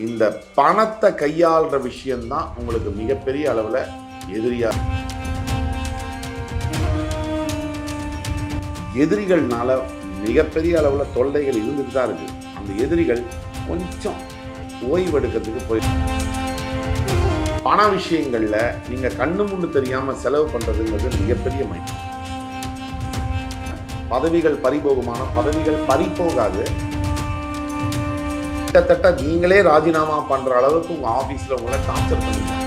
இந்த பணத்தை கையாளுற விஷயம்தான் உங்களுக்கு மிகப்பெரிய அளவில் எதிரியா எதிரிகள்னால மிகப்பெரிய அளவில் தொல்லைகள் இருந்துட்டு தான் இருக்கு. அந்த எதிரிகள் கொஞ்சம் ஓய்வெடுக்கிறதுக்கு போய் பண விஷயங்களில் நீங்கள் கண்ணு முன்னு தெரியாமல் செலவு பண்ணுறதுங்கிறது மிகப்பெரிய மையம். பதவிகள் பறிபோகுமான பதவிகள் பறிப்போகாது கிட்டத்தட்ட நீங்களே ராஜினாமா பண்ற அளவுக்கு உங்க ஆபீஸ்ல உங்களை டார்ச்சர் பண்ணுங்க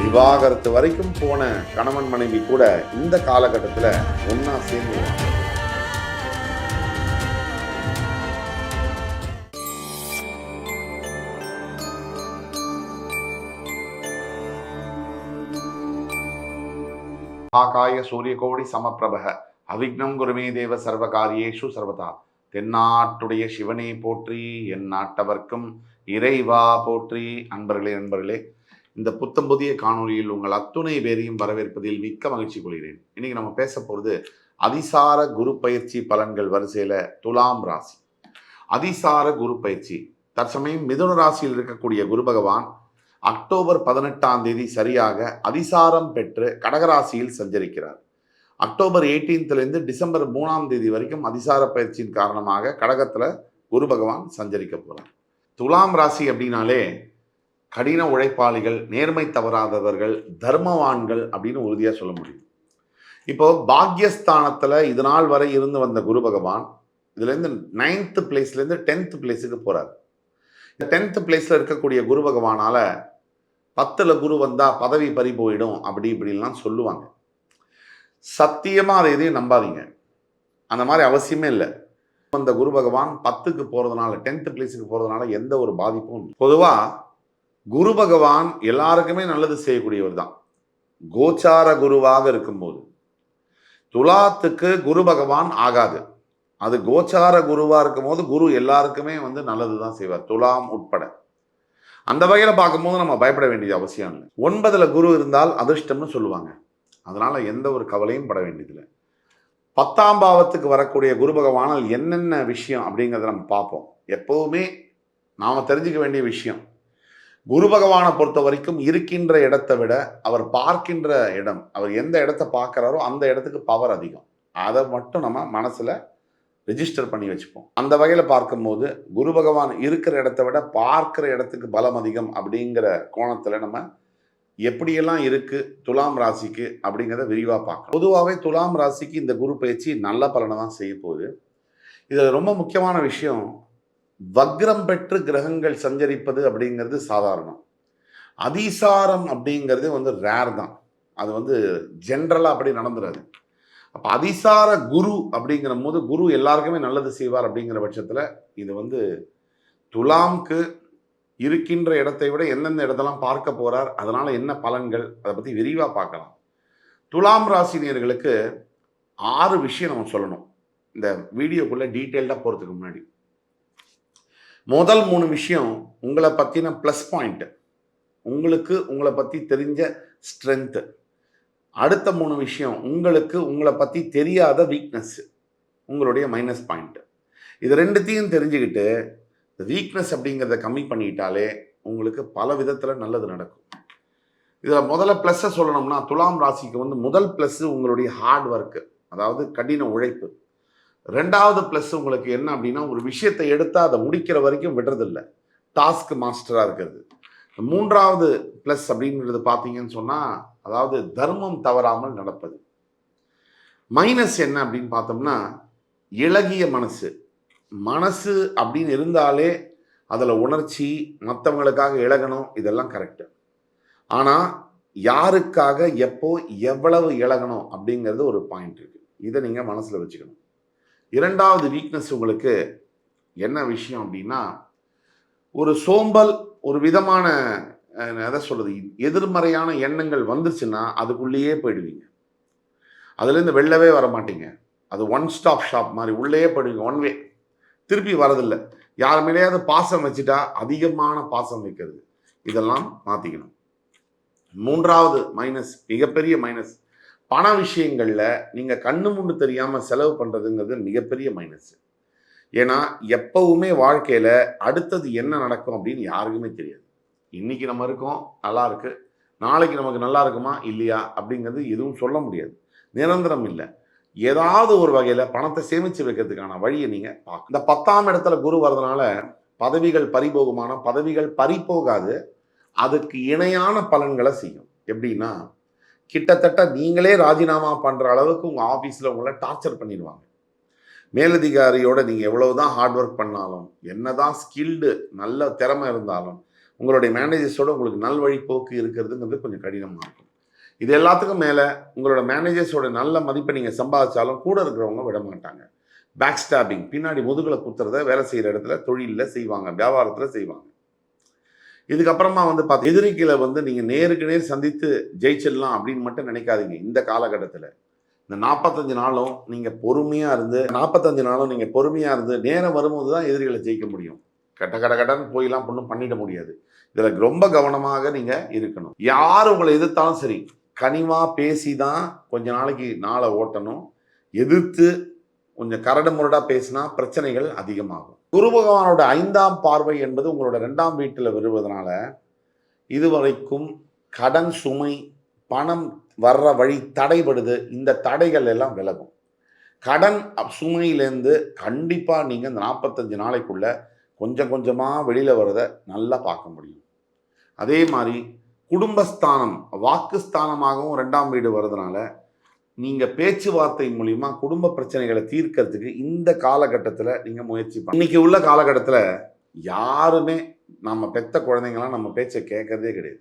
விவாகரத்து வரைக்கும் போன கணவன் மனைவி கூட இந்த காலகட்டத்துல ஒன்னா சேர்ந்து ஆகாய சூரியகோடி சமப்பிரபக அவிக்னம் குருமே தேவ சர்வகாரியேஷு சர்வதா. தென்னாட்டுடைய சிவனை போற்றி என் நாட்டவர்க்கும் இறைவா போற்றி. அன்பர்களே நண்பர்களே இந்த புத்தம் புதிய காணொளியில் உங்கள் அத்துணை பேரையும் வரவேற்பதில் மிக்க மகிழ்ச்சி கொள்கிறேன். இன்னைக்கு நம்ம பேச போகிறது அதிசார குரு பயிற்சி பலன்கள் வரிசையில் துலாம் ராசி. அதிசார குரு பயிற்சி. தற்சமயம் மிதுன ராசியில் இருக்கக்கூடிய குரு பகவான் அக்டோபர் பதினெட்டாம் தேதி சரியாக அதிசாரம் பெற்று கடகராசியில் சஞ்சரிக்கிறார். அக்டோபர் எயிட்டீன்த்லேருந்து டிசம்பர் மூணாம் தேதி வரைக்கும் அதிசார பயிற்சியின் காரணமாக கடகத்தில் குரு பகவான் சஞ்சரிக்க போகிறார் துலாம் ராசி அப்படின்னாலே கடின உழைப்பாளிகள் நேர்மை தவறாதவர்கள் தர்மவான்கள் அப்படின்னு உறுதியாக சொல்ல முடியும். இப்போ பாக்யஸ்தானத்தில் இது நாள் வரை இருந்து வந்த குரு பகவான் இதுலேருந்து நைன்த்து பிளேஸ்லேருந்து டென்த்து பிளேஸுக்கு போகிறார் இந்த டென்த்து பிளேஸில் இருக்கக்கூடிய குரு பகவானால் பத்தில் குரு வந்தால் பதவி பறி போயிடும் அப்படி இப்படிலாம் சொல்லுவாங்க. சத்தியமாக அதை எதையும் நம்பாதீங்க. அந்த மாதிரி அவசியமே இல்லை. அந்த குரு பகவான் பத்துக்கு போகிறதுனால டென்த்து பிளேஸுக்கு போகிறதுனால எந்த ஒரு பாதிப்பும் பொதுவாக குரு பகவான் எல்லாருக்குமே நல்லது செய்யக்கூடியவர் தான். கோச்சார குருவாக இருக்கும்போது. துலாத்துக்கு குரு பகவான் ஆகாது. அது கோச்சார குருவா இருக்கும்போது குரு எல்லாருக்குமே வந்து நல்லது தான் செய்வார். துலாம் உட்பட. அந்த வகையில் பார்க்கும்போது நம்ம பயப்பட வேண்டியது அவசியம் இல்லை. ஒன்பதில் குரு இருந்தால் அதிர்ஷ்டம்னு சொல்லுவாங்க. அதனால் எந்த ஒரு கவலையும் பட வேண்டியதில்லை. பத்தாம் பாவத்துக்கு வரக்கூடிய குரு பகவானால் என்னென்ன விஷயம் அப்படிங்கிறத நம்ம பார்ப்போம். எப்போவுமே நாம் தெரிஞ்சுக்க வேண்டிய விஷயம். குரு பகவானை பொறுத்த வரைக்கும் இருக்கின்ற இடத்தை விட அவர் பார்க்கின்ற இடம் அவர் எந்த இடத்த பார்க்குறாரோ அந்த இடத்துக்கு பவர் அதிகம். அதை மட்டும் நம்ம மனசில் ரிஜிஸ்டர் பண்ணி வச்சுப்போம். அந்த வகையில் பார்க்கும்போது குரு பகவான் இருக்கிற இடத்த விட பார்க்குற இடத்துக்கு பலம் அதிகம் அப்படிங்கிற கோணத்தில் நம்ம எப்படியெல்லாம் இருக்கு துலாம் ராசிக்கு அப்படிங்கிறத விரிவாக பார்க்கலாம். பொதுவாகவே துலாம் ராசிக்கு இந்த குரு பயிற்சி நல்ல பலனை தான் செய்ய போகுது. இதில் ரொம்ப முக்கியமான விஷயம் வக்ரம் பெற்று கிரகங்கள் சஞ்சரிப்பது அப்படிங்கிறது சாதாரணம். அதிசாரம் அப்படிங்கிறது வந்து ரேர் தான். அது வந்து ஜென்ரலாக அப்படி நடந்துடாது அப்போ அதிசார குரு அப்படிங்கிற போது குரு எல்லாருக்குமே நல்லது செய்வார் அப்படிங்கிற பட்சத்தில் இது வந்து துலாம்க்கு இருக்கின்ற இடத்தை விட எந்தெந்த இடத்தெல்லாம் பார்க்க போறார் அதனால என்ன பலன்கள் அதை பற்றி விரிவாக பார்க்கலாம். துலாம் ராசினியர்களுக்கு ஆறு விஷயம் நம்ம சொல்லணும். இந்த வீடியோக்குள்ளே டீட்டெயில்டாக போகிறதுக்கு முன்னாடி. முதல் மூணு விஷயம் உங்களை பற்றின ப்ளஸ் பாயிண்ட் உங்களுக்கு உங்களை பற்றி தெரிஞ்ச ஸ்ட்ரென்த்து அடுத்த மூணு விஷயம் உங்களுக்கு உங்களை பற்றி தெரியாத வீக்னஸ் உங்களுடைய மைனஸ் பாயிண்ட் இது ரெண்டுத்தையும் தெரிஞ்சுக்கிட்டு வீக்னஸ் அப்படிங்கிறத கம்மி பண்ணிட்டாலே உங்களுக்கு பல விதத்தில் நல்லது நடக்கும். இதில் முதல்ல ப்ளஸ்ஸை சொல்லணும்னா துலாம் ராசிக்கு வந்து முதல் ப்ளஸ்ஸு உங்களுடைய ஹார்ட் ஒர்க்கு அதாவது கடின உழைப்பு. ரெண்டாவது ப்ளஸ் உங்களுக்கு என்ன அப்படின்னா ஒரு விஷயத்தை எடுத்தால் அதை முடிக்கிற வரைக்கும் விடுறதில்ல. டாஸ்க் மாஸ்டராக இருக்கிறது. மூன்றாவது ப்ளஸ் அப்படிங்கிறது பார்த்தீங்கன்னு சொன்னால் அதாவது தர்மம் தவறாமல் நடப்பது. மைனஸ் என்ன அப்படின்னு பார்த்தோம்னா இளகிய மனசு. மனசு அப்படின்னு இருந்தாலே அதில் உணர்ச்சி மற்றவங்களுக்காக இழகணும் இதெல்லாம் கரெக்டு ஆனால் யாருக்காக எப்போ எவ்வளவு இழகணும் அப்படிங்கிறது ஒரு பாயிண்ட் இருக்குது இதை நீங்கள் மனசில் வச்சுக்கணும். இரண்டாவது வீக்னஸ் உங்களுக்கு என்ன விஷயம் அப்படின்னா ஒரு சோம்பல் ஒரு விதமான எதை சொல்கிறது எதிர்மறையான எண்ணங்கள் வந்துச்சுன்னா அதுக்குள்ளேயே போயிடுவீங்க. அதுலேருந்து வெளிலவே வர மாட்டீங்க அது ஒன் ஸ்டாப் ஷாப் மாதிரி உள்ளேயே போயிடுவீங்க. ஒன் வே திருப்பி வரதில்லை. யார் மேலேயாவது பாசம் வச்சுட்டா அதிகமான பாசம் வைக்கிறது. இதெல்லாம் மாற்றிக்கணும் மூன்றாவது மைனஸ் மிகப்பெரிய மைனஸ் பண விஷயங்களில் நீங்கள் கண்ணு முண்டு தெரியாமல் செலவு பண்ணுறதுங்கிறது மிகப்பெரிய மைனஸ் ஏன்னா எப்பவுமே வாழ்க்கையில் அடுத்தது என்ன நடக்கும் அப்படின்னு யாருக்குமே தெரியாது. இன்னைக்கு நம்ம இருக்கோம் நல்லா இருக்கு. நாளைக்கு நமக்கு நல்லா இருக்குமா? இல்லையா? அப்படிங்கிறது எதுவும் சொல்ல முடியாது. நிரந்தரம் இல்லை. ஏதாவது ஒரு வகையில் பணத்தை சேமிச்சு வைக்கிறதுக்கான வழியை நீங்கள் பார்க்க இந்த பத்தாம் இடத்துல குரு வரதுனால பதவிகள் பறிபோகுமான பதவிகள் பறிபோகாது. அதுக்கு இணையான பலன்களை செய்யும். எப்படின்னா கிட்டத்தட்ட நீங்களே ராஜினாமா பண்ணுற அளவுக்கு உங்கள் ஆஃபீஸில் உங்களை டார்ச்சர் பண்ணிடுவாங்க. மேலதிகாரியோட எவ்வளவு தான் ஹார்ட் ஒர்க் பண்ணாலும் என்னதான் ஸ்கில்டு நல்ல திறமை இருந்தாலும் உங்களுடைய மேனேஜர்ஸோட உங்களுக்கு நல்வழி போக்கு இருக்கிறதுங்கிறது கொஞ்சம் கடினமாக இருக்கும். இது எல்லாத்துக்கும் மேலே உங்களோட மேனேஜர்ஸோட நல்ல மதிப்பை நீங்கள் சம்பாதிச்சாலும் கூட இருக்கிறவங்க விட மாட்டாங்க. பேக் ஸ்டாபிங் பின்னாடி முதுகில் குத்துறத வேலை செய்கிற இடத்துல தொழிலில் செய்வாங்க வியாபாரத்தில் செய்வாங்க. இதுக்கப்புறமா வந்து பார்த்து எதிரிகளை வந்து நீங்கள் நேருக்கு நேர் சந்தித்து ஜெயிச்சிடலாம் அப்படின்னு மட்டும் நினைக்காதீங்க. இந்த காலகட்டத்தில். இந்த நாற்பத்தஞ்சு நாளும் நீங்கள் பொறுமையாக இருந்து நாற்பத்தஞ்சு நாளும் நீங்கள் பொறுமையாக இருந்து நேரம் வரும்போது தான் எதிரிகளை ஜெயிக்க முடியும். கட்ட கட கடன்னு போயெல்லாம் ஒன்றும் பண்ணிட முடியாது. இதில் ரொம்ப கவனமாக நீங்கள் இருக்கணும். யார் உங்களை எதிர்த்தாலும் சரி கனிவாக பேசி தான் கொஞ்ச நாளைக்கு நாளை ஓட்டணும். எதிர்த்து கொஞ்சம் கரடு முரடாக பேசினா பிரச்சனைகள் அதிகமாகும். குரு பகவானோட ஐந்தாம் பார்வை என்பது உங்களோட ரெண்டாம் வீட்டில் வருவதனால இதுவரைக்கும் கடன் சுமை பணம் வர்ற வழி தடைபடுது. இந்த தடைகள் எல்லாம் விலகும். கடன் சுமையிலேருந்து கண்டிப்பாக நீங்கள் இந்த நாற்பத்தஞ்சு நாளைக்குள்ளே கொஞ்சம் கொஞ்சமாக வெளியில் வர்றதை நல்லா பார்க்க முடியும். அதே மாதிரி குடும்பஸ்தானம் வாக்குஸ்தானமாகவும் ரெண்டாம் வீடு வர்றதுனால நீங்கள் பேச்சுவார்த்தை மூலிமா குடும்ப பிரச்சனைகளை தீர்க்கறதுக்கு இந்த காலகட்டத்தில் நீங்கள் முயற்சி பண்ண இன்னைக்கு உள்ள காலகட்டத்தில் யாருமே நம்ம பெத்த குழந்தைங்களாம் நம்ம பேச்சை கேட்கறதே கிடையாது.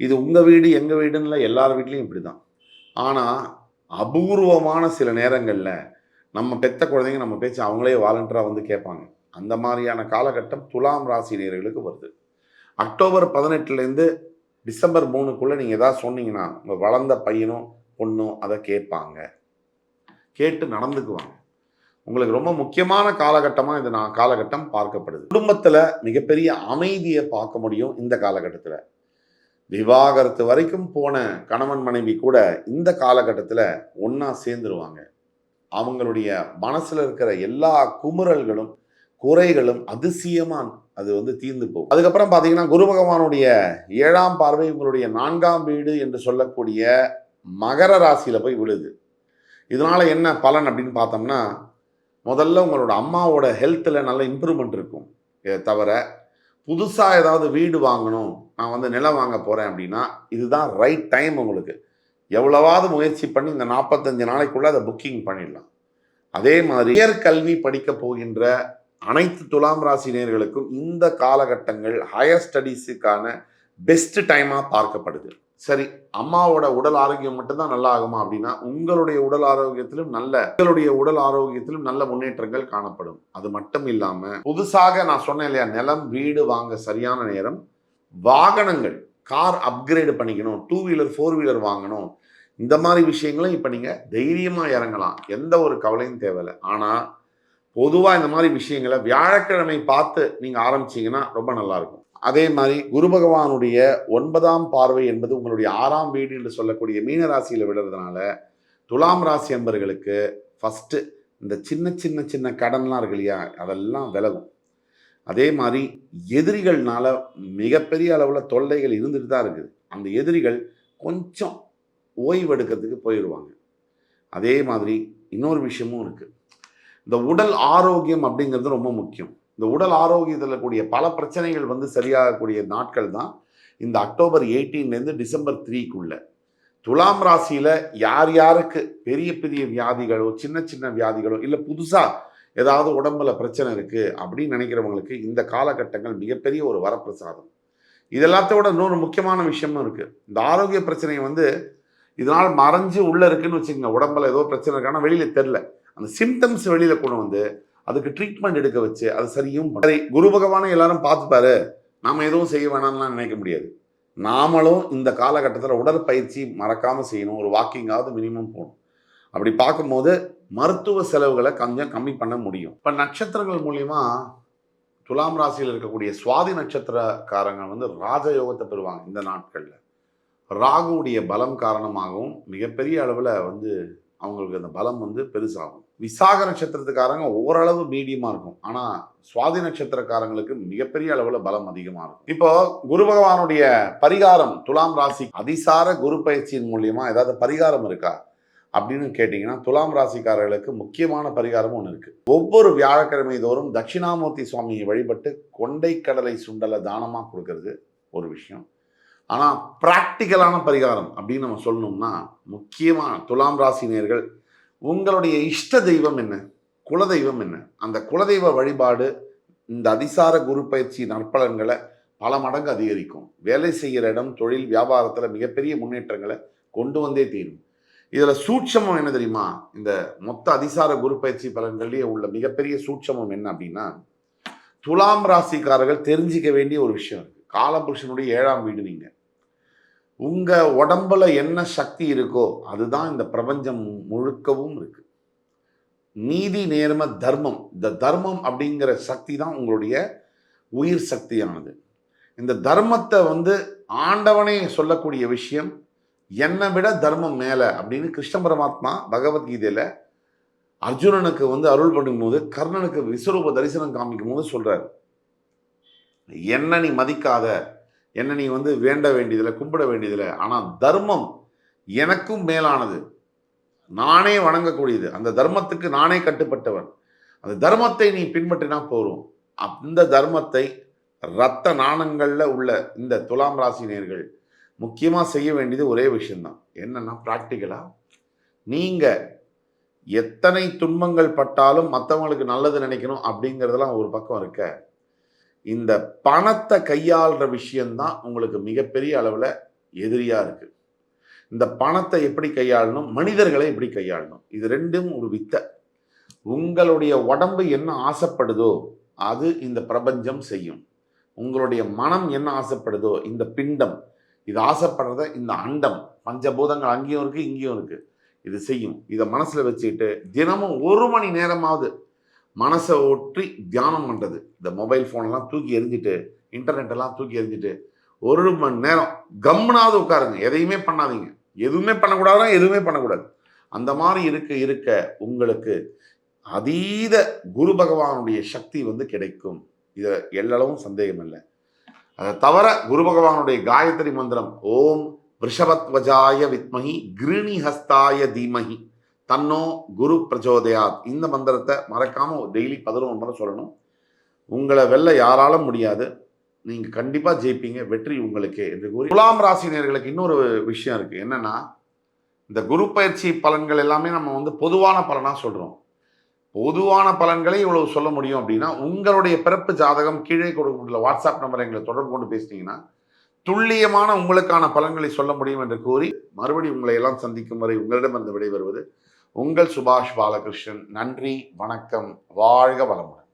இது உங்கள் வீடு எங்கள் வீடுன்னு எல்லார் வீட்லேயும் இப்படி தான் ஆனால் அபூர்வமான சில நேரங்களில் நம்ம பெத்த குழந்தைங்க நம்ம பேச்சு அவங்களே வாலண்டராக வந்து கேட்பாங்க. அந்த மாதிரியான காலகட்டம் துலாம் ராசி நேர்களுக்கு வருது. அக்டோபர் பதினெட்டுலேருந்து டிசம்பர் மூணுக்குள்ளே நீங்கள் எதாவது சொன்னீங்கன்னா உங்கள் வளர்ந்த பையனும் பொண்ணும் அதை கேட்பாங்க. கேட்டு நடந்துக்குவாங்க. உங்களுக்கு ரொம்ப முக்கியமான காலகட்டமாக இந்த நான் காலகட்டம் பார்க்கப்படுது. குடும்பத்தில் மிகப்பெரிய அமைதியை பார்க்க முடியும் இந்த காலகட்டத்தில். விவாகரத்து வரைக்கும் போன கணவன் மனைவி கூட இந்த காலகட்டத்தில் ஒன்றா சேர்ந்துருவாங்க. அவங்களுடைய மனசில் இருக்கிற எல்லா குமுறல்களும் குறைகளும் அதிசயமாக அது வந்து தீர்ந்து போகும். அதுக்கப்புறம் பார்த்தீங்கன்னா குரு பகவானுடைய ஏழாம் பார்வை உங்களுடைய நான்காம் வீடு என்று சொல்லக்கூடிய மகர ராசியில் போய் விழுது. இதனால் என்ன பலன் அப்படின்னு பார்த்தோம்னா முதல்ல உங்களோட அம்மாவோட ஹெல்த்தில் நல்ல இம்ப்ரூவ்மெண்ட் இருக்கும். இதை தவிர புதுசாக ஏதாவது வீடு வாங்கணும் நான் வந்து நிலம் வாங்க போகிறேன் அப்படின்னா இதுதான் ரைட் டைம் உங்களுக்கு. எவ்வளவாவது முயற்சி பண்ணி இந்த நாற்பத்தஞ்சு நாளைக்குள்ளே அதை புக்கிங் பண்ணிடலாம். அதே மாதிரி உயர்கல்வி படிக்க போகின்ற அனைத்து துலாம் ராசினியர்களுக்கும் இந்த காலகட்டங்கள் ஹையர் ஸ்டடீஸுக்கான பெஸ்ட் டைமாக பார்க்கப்படுது. சரி அம்மாவோட உடல் ஆரோக்கியம் மட்டும்தான் நல்லா ஆகுமா அப்படின்னா உங்களுடைய உடல் ஆரோக்கியத்திலும் நல்ல உங்களுடைய உடல் ஆரோக்கியத்திலும் நல்ல முன்னேற்றங்கள் காணப்படும். அது மட்டும் இல்லாம புதுசாக நான் சொன்னேன் இல்லையா நிலம் வீடு வாங்க சரியான நேரம் வாகனங்கள் கார் அப்கிரேடு பண்ணிக்கணும் டூ வீலர் ஃபோர் வீலர் வாங்கணும். இந்த மாதிரி விஷயங்களும் இப்போ நீங்கள் தைரியமாக இறங்கலாம். எந்த ஒரு கவலையும் தேவையில்லை. ஆனால் பொதுவாக இந்த மாதிரி விஷயங்களை வியாழக்கிழமை பார்த்து நீங்கள் ஆரம்பிச்சீங்கன்னா ரொம்ப நல்லாயிருக்கும். அதே மாதிரி குரு பகவானுடைய ஒன்பதாம் பார்வை என்பது உங்களுடைய ஆறாம் வீடு என்று சொல்லக்கூடிய மீன ராசியில் விடுறதுனால துலாம் ராசி அன்பர்களுக்கு ஃபஸ்ட்டு இந்த சின்ன சின்ன சின்ன கடன்லாம் இருக்கு இல்லையா? அதெல்லாம் விலகும். அதே மாதிரி எதிரிகள்னால மிகப்பெரிய அளவில் தொல்லைகள் இருந்துட்டு தான் இருக்குது. அந்த எதிரிகள் கொஞ்சம் ஓய்வெடுக்கிறதுக்கு போயிடுவாங்க அதே மாதிரி இன்னொரு விஷயமும் இருக்குது இந்த உடல் ஆரோக்கியம் அப்படிங்கிறது ரொம்ப முக்கியம். இந்த உடல் ஆரோக்கியத்தில் கூடிய பல பிரச்சனைகள் வந்து சரியாகக்கூடிய நாட்கள் தான் இந்த அக்டோபர் எயிட்டீன்லேருந்து டிசம்பர் த்ரீக்குள்ள துலாம் ராசியில் யார் யாருக்கு பெரிய பெரிய வியாதிகளோ சின்ன சின்ன வியாதிகளோ இல்லை புதுசாக ஏதாவது உடம்புல பிரச்சனை இருக்குது அப்படின்னு நினைக்கிறவங்களுக்கு இந்த காலகட்டங்கள் மிகப்பெரிய ஒரு வரப்பிரசாதம். இதெல்லாத்தோட இன்னொரு முக்கியமான விஷயமும் இருக்குது இந்த ஆரோக்கிய பிரச்சனையை வந்து இதனால் மறைஞ்சு உள்ளே இருக்குன்னு வச்சுக்கோங்க. உடம்புல ஏதோ பிரச்சனை இருக்கானா வெளியில் தெரில அந்த சிம்டம்ஸ் வெளியில் கொண்டு வந்து அதுக்கு ட்ரீட்மெண்ட் எடுக்க வச்சு அது சரியும் சரி குரு பகவானை எல்லாரும் பார்த்துப்பாரு. நாம எதுவும் செய்ய வேணாம்லாம் நினைக்க முடியாது. நாமளும் இந்த காலகட்டத்தில் உடற்பயிற்சி மறக்காமல் செய்யணும். ஒரு வாக்கிங்காவது மினிமம் போகணும். அப்படி பார்க்கும்போது மருத்துவ செலவுகளை கொஞ்சம் கம்மி பண்ண முடியும். இப்போ நட்சத்திரங்கள் மூலியமா துலாம் ராசியில் இருக்கக்கூடிய சுவாதி நட்சத்திரக்காரங்க வந்து ராஜயோகத்தை பெறுவாங்க இந்த நாட்களில். ராகுவுடைய பலம் காரணமாகவும் மிகப்பெரிய அளவில் வந்து அவங்களுக்கு அந்த பலம் வந்து பெருசாகும். விசாக நட்சத்திரத்துக்காரங்க ஓரளவு மீடியமாக இருக்கும். ஆனால் சுவாதி நட்சத்திரக்காரங்களுக்கு மிகப்பெரிய அளவில் பலம் அதிகமாக இருக்கும். இப்போ குரு பகவானுடைய பரிகாரம் துலாம் ராசி அதிசார குரு பயிற்சியின் மூலியமா ஏதாவது பரிகாரம் இருக்கா? அப்படின்னு கேட்டிங்கன்னா துலாம் ராசிக்காரர்களுக்கு முக்கியமான பரிகாரம் ஒன்று இருக்குது ஒவ்வொரு வியாழக்கிழமை தோறும் தட்சிணாமூர்த்தி சுவாமியை வழிபட்டு கொண்டை கடலை சுண்டலை தானமாக கொடுக்கறது ஒரு விஷயம். ஆனால் ப்ராக்டிக்கலான பரிகாரம் அப்படின்னு நம்ம சொல்லணும்னா முக்கியமாக துலாம் ராசினியர்கள் உங்களுடைய இஷ்ட தெய்வம் என்ன? குலதெய்வம் என்ன? அந்த குலதெய்வ வழிபாடு இந்த அதிசார குரு பயிற்சி நற்பலன்களை பல மடங்கு அதிகரிக்கும். வேலை செய்கிற இடம் தொழில் வியாபாரத்தில் மிகப்பெரிய முன்னேற்றங்களை கொண்டு வந்தே தீரும். இதில் சூட்சமம் என்ன தெரியுமா? இந்த மொத்த அதிசார குரு பயிற்சி பலன்களிலேயே உள்ள மிகப்பெரிய சூட்சமம் என்ன அப்படின்னா துலாம் ராசிக்காரர்கள் தெரிஞ்சிக்க வேண்டிய ஒரு விஷயம் இருக்குது காலபுருஷனுடைய ஏழாம் வீடு நீங்கள் உங்கள் உடம்பில் என்ன சக்தி இருக்கோ அதுதான் இந்த பிரபஞ்சம் முழுக்கவும் இருக்கு. நீதி நேர்ம தர்மம். இந்த தர்மம் அப்படிங்கிற சக்தி தான் உங்களுடைய உயிர் சக்தியானது. இந்த தர்மத்தை வந்து ஆண்டவனே சொல்லக்கூடிய விஷயம் என்னை விட தர்மம் மேலே அப்படின்னு கிருஷ்ண பரமாத்மா பகவத்கீதையில் அர்ஜுனனுக்கு வந்து அருள் பண்ணும்போது கர்ணனுக்கு விஸ்வரூப தரிசனம் காமிக்கும் போது சொல்கிறார் என்ன நீ மதிக்காத என்ன நீ வந்து வேண்ட வேண்டியதில்லை கும்பிட வேண்டியதில்லை. ஆனால் தர்மம் எனக்கும் மேலானது. நானே வணங்கக்கூடியது. அந்த தர்மத்துக்கு நானே கட்டுப்பட்டவன். அந்த தர்மத்தை நீ பின்பற்றினா போகும் அந்த தர்மத்தை இரத்த நாணங்களில் உள்ள இந்த துலாம் ராசினியர்கள் முக்கியமாக செய்ய வேண்டியது ஒரே விஷயம்தான். என்னென்னா ப்ராக்டிக்கலாக நீங்கள் எத்தனை துன்பங்கள் பட்டாலும் மற்றவங்களுக்கு நல்லது நினைக்கணும் அப்படிங்கிறதெல்லாம் ஒரு பக்கம் இருக்க. இந்த பணத்தை கையாளுற விஷயம்தான் உங்களுக்கு மிகப்பெரிய அளவில் எதிரியாக இருக்கு. இந்த பணத்தை எப்படி கையாளணும்? மனிதர்களை எப்படி கையாளணும்? இது ரெண்டும் ஒரு வித்தை. உங்களுடைய உடம்பு என்ன ஆசைப்படுதோ அது இந்த பிரபஞ்சம் செய்யும். உங்களுடைய மனம் என்ன ஆசைப்படுதோ இந்த பிண்டம் இது ஆசைப்படுறத இந்த அண்டம் பஞ்சபூதங்கள் அங்கேயும் இருக்குது இங்கேயும் இருக்குது இது செய்யும். இதை மனசில் வச்சுக்கிட்டு தினமும் ஒரு மணி நேரமாவது மனசை ஒற்றி தியானம் பண்ணுறது இந்த மொபைல் ஃபோன்லாம் தூக்கி எறிஞ்சிட்டு இன்டர்நெட்டெல்லாம் தூக்கி எறிஞ்சிட்டு ஒரு மணி நேரம் கம்னாவது உட்காருங்க. எதையுமே பண்ணாதீங்க. எதுவுமே பண்ணக்கூடாதுன்னா எதுவுமே பண்ணக்கூடாது. அந்த மாதிரி இருக்க இருக்க உங்களுக்கு அதீத குரு பகவானுடைய சக்தி வந்து கிடைக்கும். இதை எல்லளவும் சந்தேகம் இல்லை. அதை தவிர குரு பகவானுடைய காயத்ரி மந்திரம் ஓம் ரிஷபத்வஜாய வித்மகி கிருணி ஹஸ்தாய தீமகி தன்னோ குரு பிரச்சோதயாத். இந்த மந்திரத்தை மறக்காம டெய்லி பதினொன்று முறை சொல்லணும். உங்களை வெல்ல யாராலும் முடியாது. நீங்க கண்டிப்பா ஜெயிப்பீங்க. வெற்றி உங்களுக்கே என்று கூறி. துலாம் ராசினியர்களுக்கு இன்னொரு விஷயம் இருக்கு. என்னன்னா இந்த குரு பயிற்சி பலன்கள் எல்லாமே நம்ம வந்து பொதுவான பலனா சொல்றோம். பொதுவான பலன்களை இவ்வளவு சொல்ல முடியும் அப்படின்னா உங்களுடைய பிறப்பு ஜாதகம் கீழே கொடுக்கப்பட்டுள்ள வாட்ஸ்அப் நம்பரை எங்களை தொடர்பு கொண்டு பேசினீங்கன்னா துல்லியமான உங்களுக்கான பலன்களை சொல்ல முடியும் என்று கூறி மறுபடியும் உங்களை எல்லாம் சந்திக்கும் வரை உங்களிடமிருந்து விடைபெறுவது உங்கள் சுபாஷ் பாலகிருஷ்ணன் நன்றி வணக்கம் வாழ்க வளமுடன்.